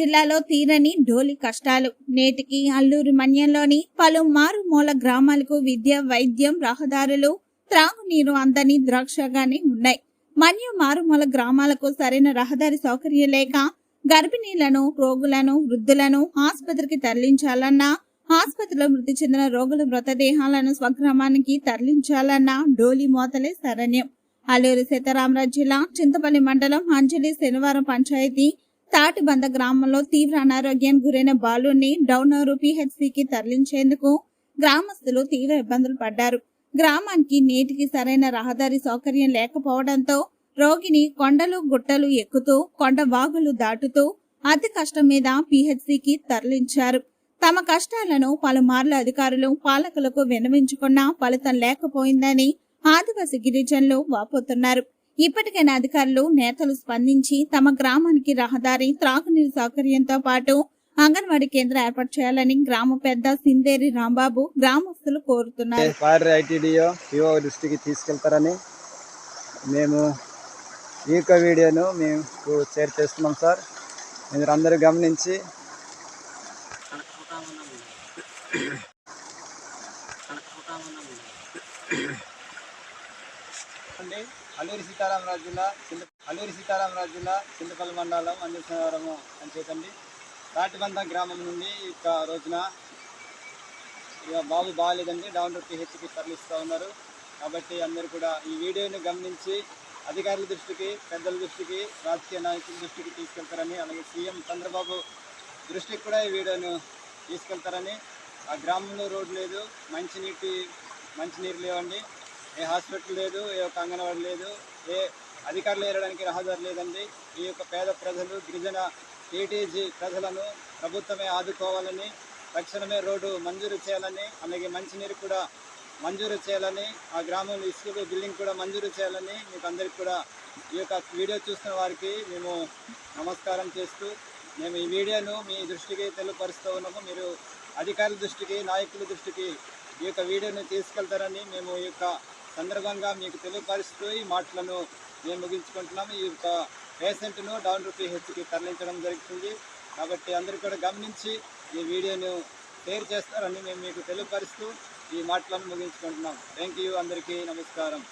జిల్లాలో తీరని డోలి కష్టాలు. నేటికి అల్లూరు మన్యంలోని పలు మారుమూల గ్రామాలకు విద్య వైద్యం రహదారులు త్రాగునీరు అందని ద్రాక్షగానే ఉన్నాయి. మన్యం మారుమూల గ్రామాలకు సరైన రహదారి సౌకర్యం లేక గర్భిణీలను రోగులను వృద్ధులను ఆసుపత్రికి తరలించాలన్నా ఆసుపత్రిలో మృతి చెందిన రోగుల మృతదేహాలను స్వగ్రామానికి తరలించాలన్న డోలి మోతలే శరణ్యం. అల్లూరు సీతారామరాజు జిల్లా చింతపల్లి మండలం అంజలి శనివారం పంచాయతీ తాటిబంద గ్రామంలో తీవ్ర అనారోగ్యానికి గురైన బాలుని డౌనూరు పిహెచ్సికి తరలించేందుకు గ్రామస్తులు తీవ్ర ఇబ్బందులు పడ్డారు. గ్రామానికి నేటికి సరైన రహదారి సౌకర్యం లేకపోవడంతో రోగిని కొండలు గుట్టలు ఎక్కుతూ కొండ వాగులు దాటుతూ అతి కష్టం మీద పిహెచ్సికి తరలించారు. తమ కష్టాలను పలుమార్లు అధికారులు పాలకులకు విన్నవించుకున్నా ఫలితం లేకపోయిందని ఆదివాసి గిరిజనులు వాపోతున్నారు. ఇప్పటికైనా అధికారులు నేతలు స్పందించి తమ గ్రామానికి రహదారి త్రాగునీరు సౌకర్యంతో పాటు అంగన్వాడీ కేంద్రం ఏర్పాటు చేయాలని గ్రామ పెద్ద సిందేరి రాంబాబు గ్రామస్తులు కోరుతున్నారు. ఫైర్ ఐటీడీఓ పిఓ దృష్టికి తీసుకెళ్తారని మేము ఈ యొక్క వీడియోను మేము షేర్ చేస్తున్నాం సార్. మీరు అందరూ గమనించి అండి అల్లూరి సీతారామరాజు జిల్లా చింత అల్లూరి సీతారామరాజు జిల్లా చింతపల్లి మండలం అంజనవరము అని చెప్పండి. తాటిబంద గ్రామం నుండి ఇక రోజున ఇక బాబు బాగాలేదండి డాక్టర్ పిహెచ్కి తరలిస్తూ ఉన్నారు. కాబట్టి అందరూ కూడా ఈ వీడియోని గమనించి అధికారుల దృష్టికి పెద్దల దృష్టికి రాజకీయ నాయకుల దృష్టికి తీసుకెళ్తారని అలాగే సీఎం చంద్రబాబు దృష్టికి కూడా ఈ వీడియోను తీసుకెళ్తారని. ఆ గ్రామంలో రోడ్డు లేదు. మంచినీటి మంచినీరు లేవండి. ఏ హాస్పిటల్ లేదు ఏ ఒక్క అంగన్వాడీ లేదు ఏ అధికారులు ఏరడానికి రహదారి లేదండి. ఈ యొక్క పేద ప్రజలు గిరిజన ఏటీజీ ప్రజలను ప్రభుత్వమే ఆదుకోవాలని తక్షణమే రోడ్డు మంజూరు చేయాలని అలాగే మంచినీరు కూడా మంజూరు చేయాలని ఆ గ్రామంలో ఇసుక బిల్డింగ్ కూడా మంజూరు చేయాలని మీకు అందరికి కూడా ఈ యొక్క వీడియో చూస్తున్న వారికి మేము నమస్కారం చేస్తూ మేము ఈ వీడియోను మీ దృష్టికి తెలియపరుస్తూ ఉన్నాము. మీరు అధికారుల దృష్టికి నాయకుల దృష్టికి ఈ యొక్క వీడియోని తీసుకెళ్తారని మేము ఈ యొక్క సందర్భంగా మీకు తెలియపరుస్తూ ఈ మాటలను మేము ముగించుకుంటున్నాము. ఈ యొక్క పేషెంట్ను డౌన్ టు పిహెచ్కి తరలించడం జరుగుతుంది. కాబట్టి అందరూ కూడా గమనించి ఈ వీడియోను షేర్ చేస్తారని మేము మీకు తెలియపరుస్తూ ఈ మాటలను ముగించుకుంటున్నాం థ్యాంక్ యూ అందరికీ. నమస్కారం.